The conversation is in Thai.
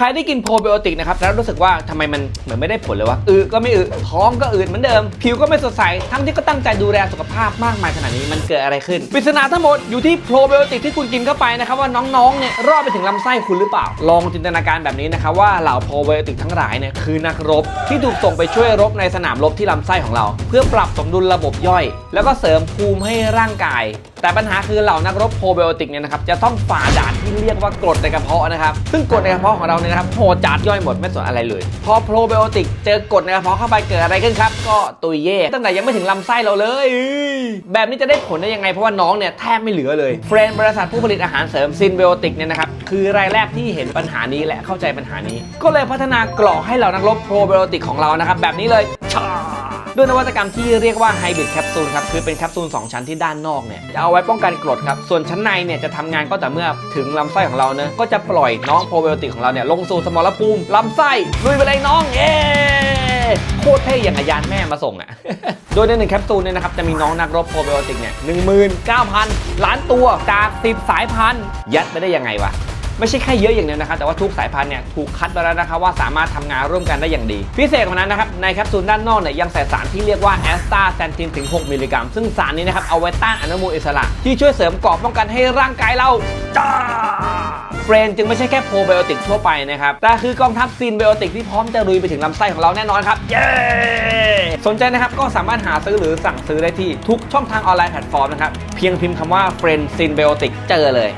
ครได้กินโปรไบโอติกนะครับแล้วรู้สึกว่าทำไมมันเหมือนไม่ได้ผลเลยวะอึก็ไม่อึท้องก็อืดเหมือนเดิม ผิวก็ไม่สดใสทั้งที่ก็ตั้งใจดูแลสุขภาพมากมายขนาดนี้มันเกิดอะไรขึ้นปริศนาทั้งหมดอยู่ที่โปรไบโอติกที่คุณกินเข้าไปนะครับว่าน้องๆเนี่ยรอดไปถึงลำไส้คุณหรือเปล่า ลองจินตนาการแบบนี้นะครับว่าเหล่าโปรไบโอติกทั้งหลายเนี่ยคือนักรบที่ถูกส่งไปช่วยรบในสนามรบที่ลำไส้ของเรา เพื่อปรับสมดุลระบบย่อย แล้วก็เสริมภูมิให้ร่างกาย แต่ปัญหาคือเหล่านักรบโปรไบโอติกเนี่ยนะครับจะต้องฝ่าด่านที่เรียกว่ากรดในกระเพาะนะครับ ซึ่งกรดในกระเพาะของเราเนี่ยนะครับโหดจัดย่อยหมดไม่สนอะไรเลย พอโปรไบโอติกเจอกรดในกระเพาะเข้าไปเกิดอะไรขึ้นครับ ก็ตุยเย่ตั้งแต่ยังไม่ถึงลำไส้เราเลย แบบนี้จะได้ผลได้ยังไงเพราะว่าน้องเนี่ยแทบไม่เหลือเลยเฟรนบริษัทผู้ผลิตอาหารเสริมซินไบโอติกเนี่ยนะครับคือรายแรกที่เห็นปัญหานี้และเข้าใจปัญหานี้ ก็เลยพัฒนากล่องให้เหล่านักรบโปรไบโอติกของเรานะครับแบบนี้เลยชา ด้วยนวัตกรรมที่เรียกว่าไฮบริดแคปซูลครับคือเป็นแคปซูล2 ชั้นที่ด้านนอกเนี่ยจะเอาไว้ป้องกันกรดครับส่วนชั้นในเนี่ยจะทำงานก็แต่เมื่อถึงลำไส้ของเราเนะก็จะปล่อยน้องโปรไบโอติกของเราเนี่ยลงสู่สมรภูมิลำไส้ลุยไปเลยน้องเย้โคตรเท่อย่างกับยานแม่มาส่งอะโดยในหนึ่งแคปซูลเนี่ยนะครับจะมีน้องนักรบโปรไบโอติกเนี่ยหนึ่งหมื่นเก้าพันล้านตัวจากสิบสายพันธุ์ยัดไปได้ยังไงวะ ไม่ใช่แค่เยอะอย่างเดียวนะครับแต่ว่าทุกสายพันธุ์เนี่ยถูกคัดมาแล้วนะครับว่าสามารถทำงานร่วมกันได้อย่างดี พิเศษกว่านั้นนะครับในแคปซูลด้านนอกเนี่ยยังใส่สารที่เรียกว่าแอสตาแซนทินถึง 6 มิลลิกรัม ซึ่งสารนี้นะครับเอาไว้ต้านอนุมูลอิสระ ที่ช่วยเสริมกราะป้องกันให้ร่างกายเราจ้าเฟรนจึงไม่ใช่แค่โปรไบโอติกทั่วไปนะครับแต่คือกองทัพซีนไบโอติกที่พร้อมจะลุยไปถึงลำไส้ของเราแน่นอนครับเย้สนใจนะครับก็สามารถหาซื้อหรือสั่งซื้อได้ที่ทุกช่องทางออนไลน์แพลตฟอร์มนะครับเพียงพิมพ์คำว่าเฟรนซินไบโอติกเจอเลย